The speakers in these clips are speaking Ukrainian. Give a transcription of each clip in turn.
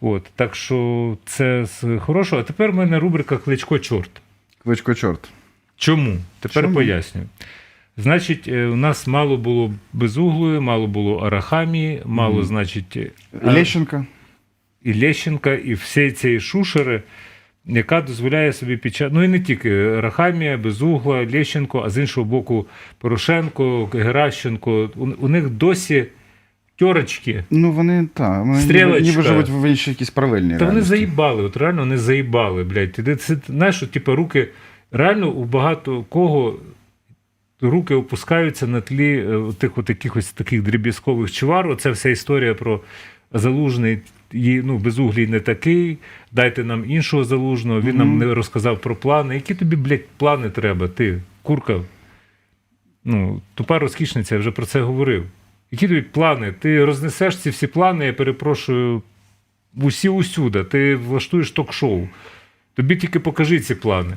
От, так що це з хорошого. А тепер в мене рубрика Кличко чорт. Кличко чорт. Чому? Тепер Чому? пояснюю. Значить, е, у нас мало було безуглої, мало було арахамії, мало, Мгм. значить, е, Лещенка. і Лещенка, і всієї цієї шушери, яка дозволяє собі під час. Ну і не тільки Рахамія, Безугла, Лещенко, а з іншого боку, Порошенко, Геращенко. У, у них досі тьорочки. Ну вони та вони Стрілочка. ніби живуть в іншій якійсь паралельній Та вони заїбали, от реально вони заїбали, блядь. Ти, це, знаєш, от, типу, руки, реально у багато кого руки опускаються на тлі е, тих от якихось таких дріб'язкових чвар. Оце вся історія про залужний, є, ну, безуглій не такий, дайте нам іншого залужного, він нам не розказав про плани. Які тобі, блядь, плани треба? Ти, курка? Ну, тупа розкішниця, я вже про це говорив. Які тобі плани? Ти рознесеш ці всі плани, я перепрошую, усі усюди. Ти влаштуєш ток-шоу. Тобі тільки покажи ці плани.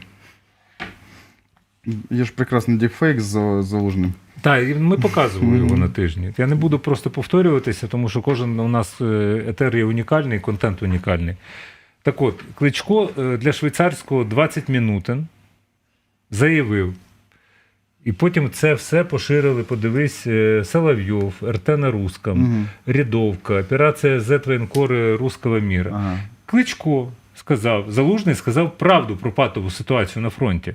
Є ж прекрасний діпфейк з залужним. Так, ми показували його на тижні. Я не буду просто повторюватися, тому що кожен у нас е, етер є унікальний, контент унікальний. Так от, Кличко е, для швейцарського 20 минутин заявив. І потім це все поширили, подивись, е, Соловйов, РТ на русском, угу. Рядовка, операція Z воєнкори Русского міра. Ага. Кличко сказав, Залужний сказав правду про патову ситуацію на фронті.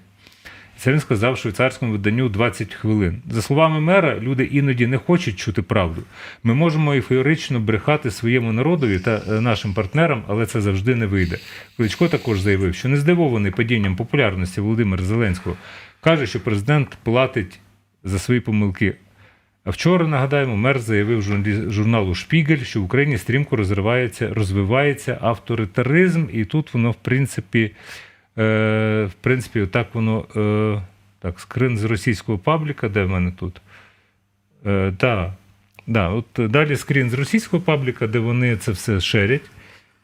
Це він сказав швейцарському виданню 20 хвилин. За словами мера, люди іноді не хочуть чути правду. Ми можемо ейфорично брехати своєму народові та е, нашим партнерам, але це завжди не вийде. Кличко також заявив, що не здивований падінням популярності Володимира Зеленського. Каже, що президент платить за свої помилки. А вчора, нагадаємо, мер заявив журналу Шпігель, що в Україні стрімко розвивається, розвивається авторитаризм, і тут воно, в принципі, в принципі, так воно. Е, так, скрин з російського пабліка, де в мене тут? Е, да, да, от далі скрін з російського пабліка, де вони це все шерять.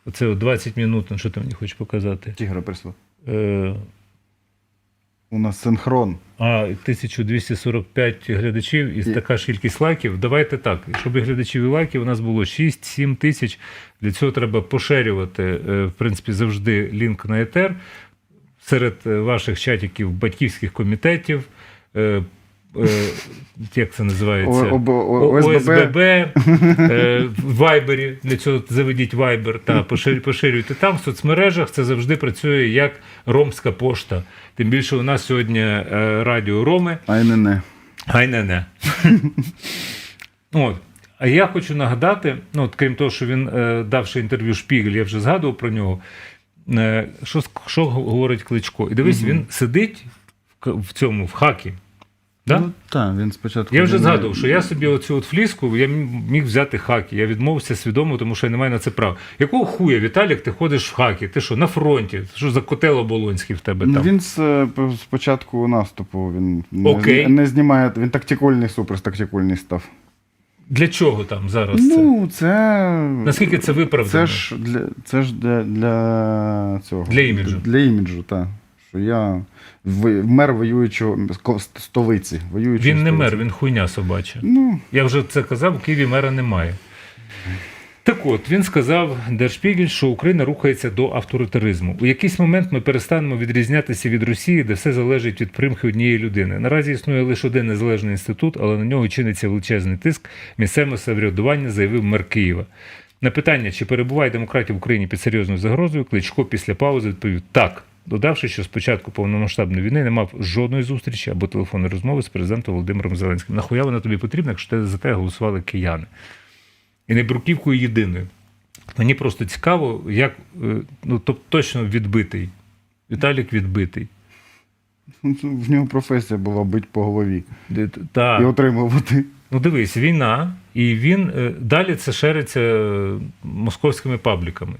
Оце от 20 минут, ну, що ти мені хочеш показати? Тігра прийшло. Е, У нас синхрон. А 1245 глядачів і І- така ж кількість лайків. Давайте так. Щоб і глядачів і лайків у нас було 6-7 тисяч. Для цього треба поширювати, е, в принципі, завжди лінк на етер серед е, ваших чатиків батьківських комітетів. е, е, Як це називається? О- о- ОСББ. В Вайбері. Для цього заведіть Вайбер та поширюйте там. В соцмережах це завжди працює як ромська пошта. Тим більше у нас сьогодні радіо Роми. Ай не не. Гай не не. От. А я хочу нагадати: ну, от, крім того, що він давши інтерв'ю Шпігель, я вже згадував про нього. Е, що, що говорить Кличко? І дивись, він сидить в, цьому, в хакі. Да? Ну, так, він спочатку. Я вже він- згадував, що я собі оцю от фліску я міг взяти хаки. Я відмовився свідомо, тому що я не маю на це права. Якого хуя, Віталік, ти ходиш в хакі? Ти що, на фронті? Що за котел оболонський в тебе Ну, там? Він з е, п- з початку наступу він не, Окей. не знімає. Він тактикульний, супертактикульний став. Для чого там зараз? Ну, це. Наскільки це виправдано? Це ж для, це ж для, для цього. Для іміджу. Для іміджу, так. Що я мер воюючого столиці. Воюючого Він не мер, він хуйня собача. Ну, Я вже це казав, у Києві мера немає. Так от, він сказав Держпігель, що Україна рухається до авторитаризму. У якийсь момент ми перестанемо відрізнятися від Росії, де все залежить від примхи однієї людини. Наразі існує лише один незалежний інститут, але на нього чиниться величезний тиск. Місцеве самоврядування заявив мер Києва. На питання, чи перебуває демократія в Україні під серйозною загрозою, Кличко після паузи відповів так, додавши, що спочатку повномасштабної війни не мав жодної зустрічі або телефонної розмови з президентом Володимиром Зеленським. Нахуя вона тобі потрібна, якщо за те голосували кияни? І не бруківкою єдиною. Мені просто цікаво, як е, ну, тобто точно відбитий. Віталік відбитий. в нього професія була бить по голові Та, і отримувати. ну дивись, війна, і він е, далі це шериться е, московськими пабліками.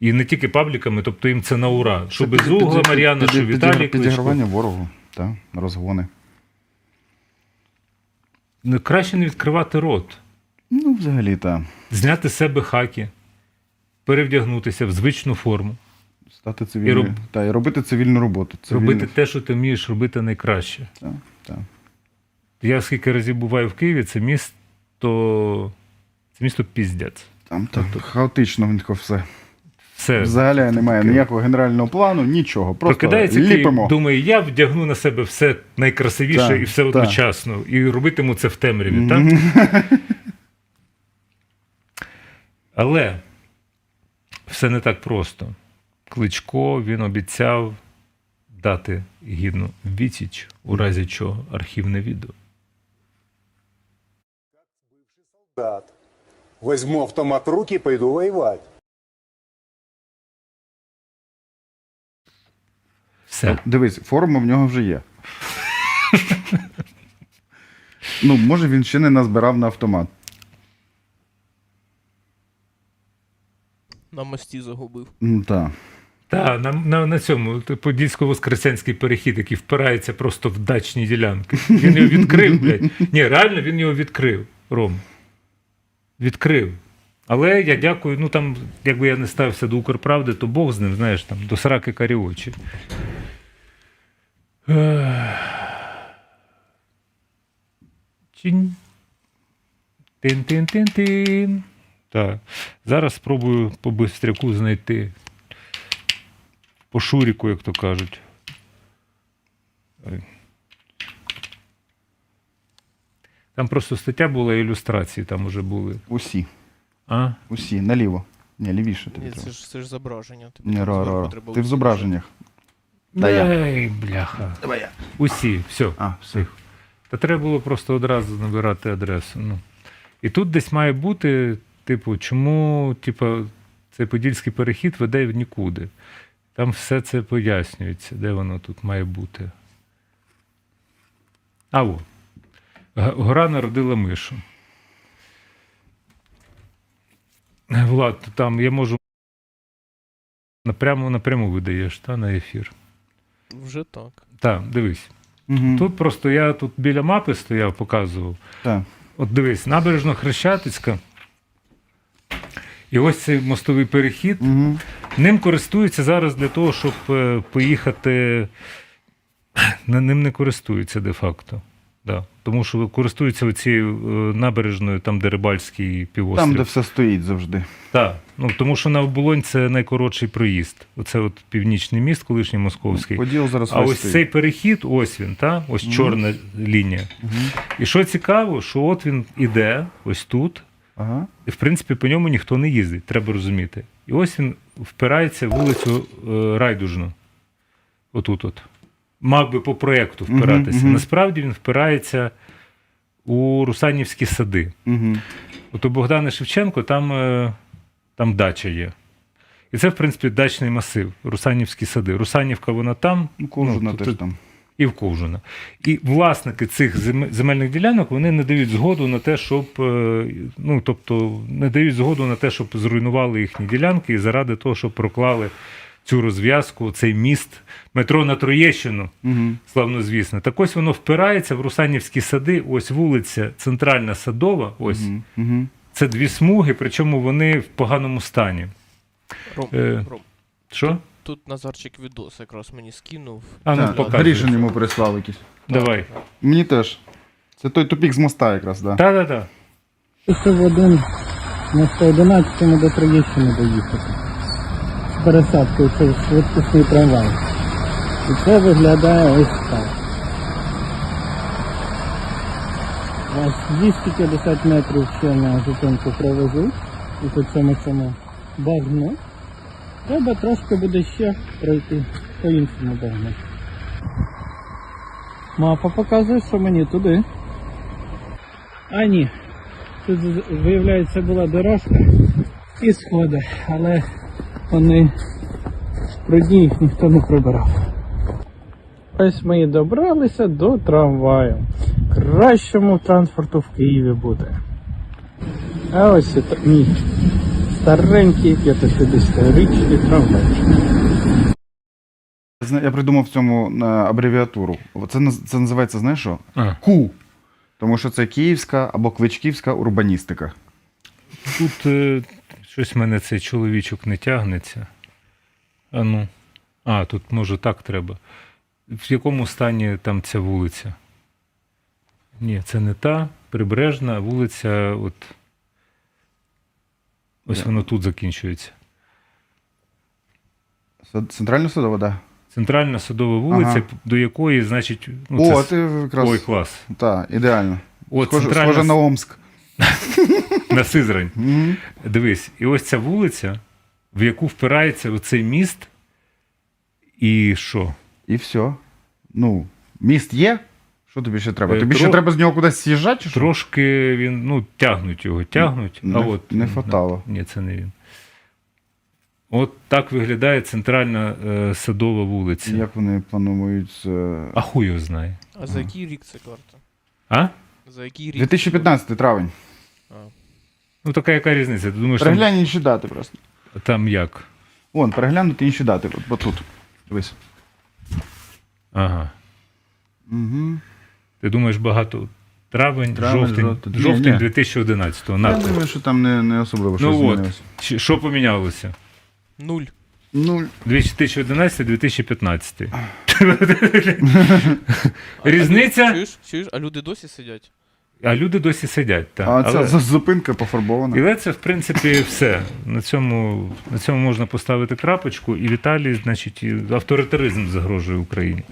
І не тільки пабліками, тобто їм це на ура. Що Це Безугла піді- Мар'яна, що піді- Віталій Кличко. Підігравання ворогу, так, розгони. Ну, Краще не відкривати рот. Ну, взагалі, так. зняти з себе хаки, перевдягнутися в звичну форму Стати цивільною. роб- Та, і робити цивільну роботу. Цивільну... робити те, що ти вмієш робити найкраще. Так, так. Я скільки разів буваю в Києві, це місто. Це місто піздець. Там так хаотично в них все. Все. Взагалі немає ніякого генерального плану, нічого. Просто Прокидається ліпимо. Думає, я вдягну на себе все найкрасивіше Так, і все так. одночасно. І робитиму це в темряві, так? Але все не так просто. Кличко він обіцяв дати гідну відсіч, у разі чого архівне відео. солдат. Возьму автомат в руки пойду воевать. Все. Дивись, форма в нього вже є. ну, може, він ще не назбирав на автомат. На мості загубив. Ну, так. Та, на, на, на цьому подільсько-воскресенський перехід, який впирається просто в дачні ділянки. Він його відкрив, блядь. Ні, реально він його відкрив, Ром. Відкрив. Але я дякую, ну там, якби я не ставився до Укрправди, то Бог з ним, знаєш, там, до сраки карі очі. Чинь. Тин-тин-тин-тин. Так. Зараз спробую по бистряку знайти. По шуріку, як то кажуть. Там просто стаття була ілюстрації, там уже були. Усі. А? Усі. Наліво. Ні, лівіше тобі Ні, треба. це ж це ж зображення. Тобі Ні, ра, треба ра. Ти в зображеннях. Да я. Ей, бляха. Давай я. Усі, все. А, все. Та треба було просто одразу набирати адресу. Ну. І тут десь має бути, типу, чому типу, цей подільський перехід веде в нікуди. Там все це пояснюється, де воно тут має бути. А о. Гора народила мишу. Влад, там я можу. Напряму напряму видаєш, та, на ефір. Вже так. Так, дивись. Угу. Тут просто я тут біля мапи стояв, показував. Так. От дивись, набережно Хрещатицька. І ось цей мостовий перехід. Угу. Ним користуються зараз для того, щоб е, поїхати. Ним не користуються де-факто. Да. Тому що користуються цією набережною, там, де рибальський півострів. Там, де все стоїть завжди. Так, ну тому що на оболонь це найкоротший проїзд. Оце от північний міст, колишній московський. Поділ зараз А ось стоїть. цей перехід, ось він, та? ось чорна лінія. І що цікаво, що от він іде, ось тут, Ага. і в принципі по ньому ніхто не їздить, треба розуміти. І ось він впирається в вулицю е, Райдужну. Отут от. Мав би по проєкту впиратися. Мгм, мгм. Насправді він впирається у Русанівські сади. Угу. От у Богдана Шевченко там, е, там дача є. І це, в принципі, дачний масив, Русанівські сади. Русанівка, вона там, Ну, Ковжина Ну, теж там. І в Ковжина. І власники цих земельних ділянок вони не дають згоду на те, щоб е, ну тобто не дають згоду на те, щоб зруйнували їхні ділянки, і заради того, щоб проклали цю розв'язку, цей міст, метро на Троєщину, Угу. славнозвісне. Так ось воно впирається в Русанівські сади. Ось вулиця Центральна Садова. Ось. Угу. це дві смуги, причому вони в поганому стані. Ром, Е, Ром, Що? Тут Назарчик відос якраз мені скинув. А ну Так, показуй. Грішин йому прислав якийсь. Давай. Мені теж. Це той тупік з моста якраз, так. Да. Та-та-та. Це в один на 111 до Троєщини доїхати. З пересадкою це швидкісний трамвай. І це виглядає ось так. Ось 250 метрів ще на зупинку провезуть. І по цьому цьому багну. Треба трошки буде ще пройти по іншому багну. Мапа показує, що мені туди. А ні, Тут виявляється була дорожка і сходи, але вони прудні їх ніхто не прибирав. Ось ми і добралися до трамваю. Кращому транспорту в Києві буде. А ось і та- мій старенький 50-річний трамвай. Зна- Я придумав в цьому е, абревіатуру. Це, це називається, знаєш що? А. КУ. Тому що це київська або квичківська урбаністика. Тут е, щось в мене цей чоловічок не тягнеться. А ну. А, тут може так треба. В якому стані там ця вулиця? Ні, це не та. Прибережна вулиця, от. Ось Де? воно тут закінчується. Центральна судова, да. Центральна судова вулиця, Ага. до якої, значить, ну, О, це... ти якраз. ой, клас. Так, ідеально. От Схоже, центральна схоже на Омск. на Сизрань. Мгм. Дивись, і ось ця вулиця, в яку впирається оцей міст, і що? І все. Ну, міст є. Що тобі ще треба? Е, Тобі тро- ще треба з нього кудись з'їжджати? Чи що? Трошки він, ну, тягнуть його, тягнуть. Не- а от, не хватало. Ні, це не він. От так виглядає центральна е, садова вулиця. Як вони планують. е, А хуй його знає. А за який рік це карта? А? За який рік? 2015 травень. А. Ну така яка різниця? Ти думаєш, там, Переглянь інші дати просто. там як? Вон, переглянути інші дати. От, от тут. Дивись. Ага. Угу. Ти думаєш багато. Травень, Травень, жовтень, жовтень. Жовтень 2011-го. Я думаю, що там не, не особливо щось Ну от, змінилося. Чи- що помінялося? Нуль. Ну, 2011-2015. Різниця, Чуєш? Чуєш? А люди досі сидять? а люди досі сидять. Та. а ця Але- з- зупинка пофарбована. Але це, в принципі, все. На цьому, на цьому можна поставити крапочку, і Віталій, значить, авторитаризм загрожує Україні.